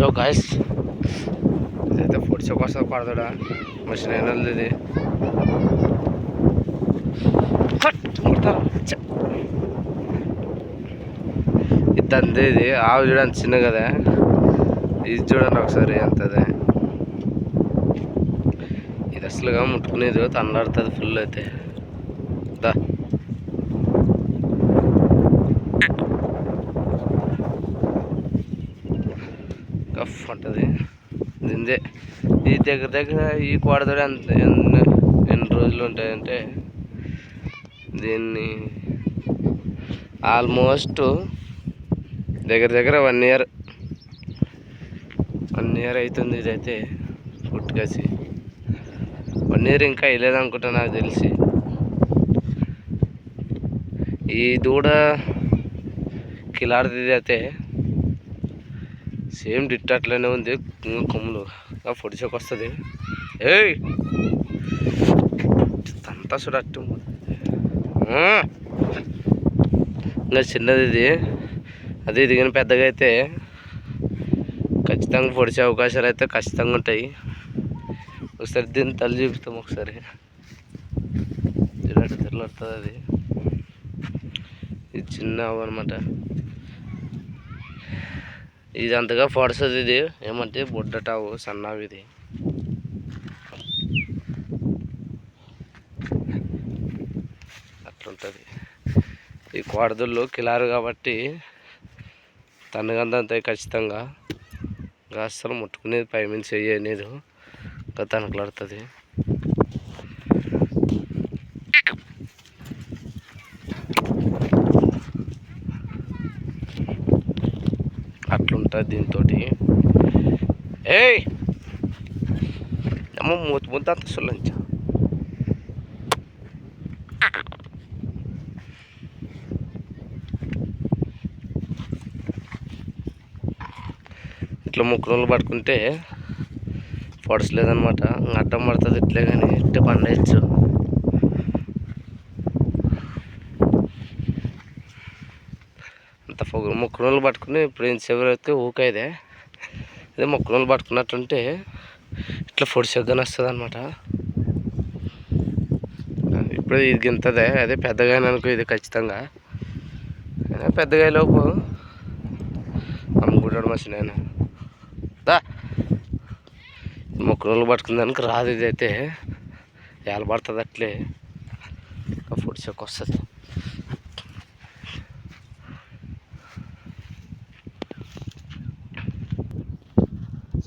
Hello guys ఇదైతే పొడిచే కోసం పడతాడా మనిషిని అయినది ఇది! ఇది అంతే ఇది. ఆవు చూడండి చిన్న కదా. ఇది చూడండి ఒకసారి ఎంతదే. ఇది అసలుగా ముట్టుకునేది తన్నాడుతుంది ఫుల్ అయితే దా కఫ్ అంటది ఈ దగ్గర దగ్గర ఈ కోడదోడు ఎంత ఎన్ని ఎన్ని రోజులు ఉంటాయంటే దీన్ని ఆల్మోస్ట్ దగ్గర దగ్గర వన్ ఇయర్ వన్ ఇయర్ అవుతుంది ఇదైతే పుట్టుకేసి. వన్ ఇయర్ ఇంకా వెళ్ళేదనుకుంటా నాకు తెలిసి. ఈ దూడ కిలాడిది అయితే సేమ్ డిట్ అట్లనే ఉంది. ఇంకా కొమ్ములు. పొడిచోకి వస్తుంది. ఏయ్! అంతా చూడ అట్టు. ఇంకా చిన్నది ఇది. అదే ఇది కానీ పెద్దగా అయితే ఖచ్చితంగా పొడిచే అవకాశాలు అయితే ఖచ్చితంగా ఉంటాయి. ఒకసారి దీన్ని తల్లి చూపిస్తాం ఒకసారి. చూడండి తిరగడుతుంది అది. ఇది చిన్న అవ్వనమాట అనమాట ఇది అంతగా పడుతుంది ఇది. ఏమంటే బుడ్డటావు సన్నావి ఇది. అట్లుంటుంది. ఈ కోడదుళ్ళు కిలారు కాబట్టి తనగందంతే ఖచ్చితంగా. ఇంకా అస్సలు ముట్టుకునేది పై మించి చెయ్యి ఇంకా తనకలాడుతుంది అట్లుంటుంది దీంతో ఏయ్! అమ్మ మూత ముద్ద అంత సుల్లంచా ఇట్లా ముక్కులు పట్టుకుంటే పొడసలేదనమాట అడ్డం పడుతుంది ఇట్లే కానీ ఇట్టే పండేయచ్చు అంత పొగ ముక్కునోళ్ళు పట్టుకుని ఇప్పుడు ఏం చివరైతే ఊకైదే అదే ముక్కునోళ్ళు పట్టుకున్నట్టుంటే ఇట్లా పొడిసెగ్గని వస్తుంది అనమాట ఇప్పుడు ఇది గింతదే అదే పెద్దగా అనుకో ఇది ఖచ్చితంగా. పెద్దగా లోపు అమ్ముకుంటాడు మనిషి నేను దా! మొక్కలు పట్టుకున్నానికి రాదు ఇది అయితే పడుతుంది అట్లే. ఫుడ్ చెక్ వస్తుంది.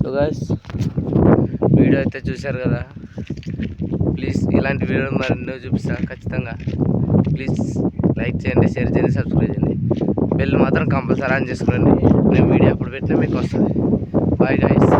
సో గాయస్ వీడియో అయితే చూశారు కదా? ప్లీజ్ ఇలాంటి వీడియో ఎన్నో చూపిస్తా ఖచ్చితంగా. ప్లీజ్ లైక్ చేయండి షేర్ చేయండి సబ్స్క్రైబ్ చేయండి. బెల్ మాత్రం కంపల్సరీ ఆన్ చేసుకోండి నేను వీడియో అప్పుడు పెట్టినా మీకు వస్తుంది. Bye guys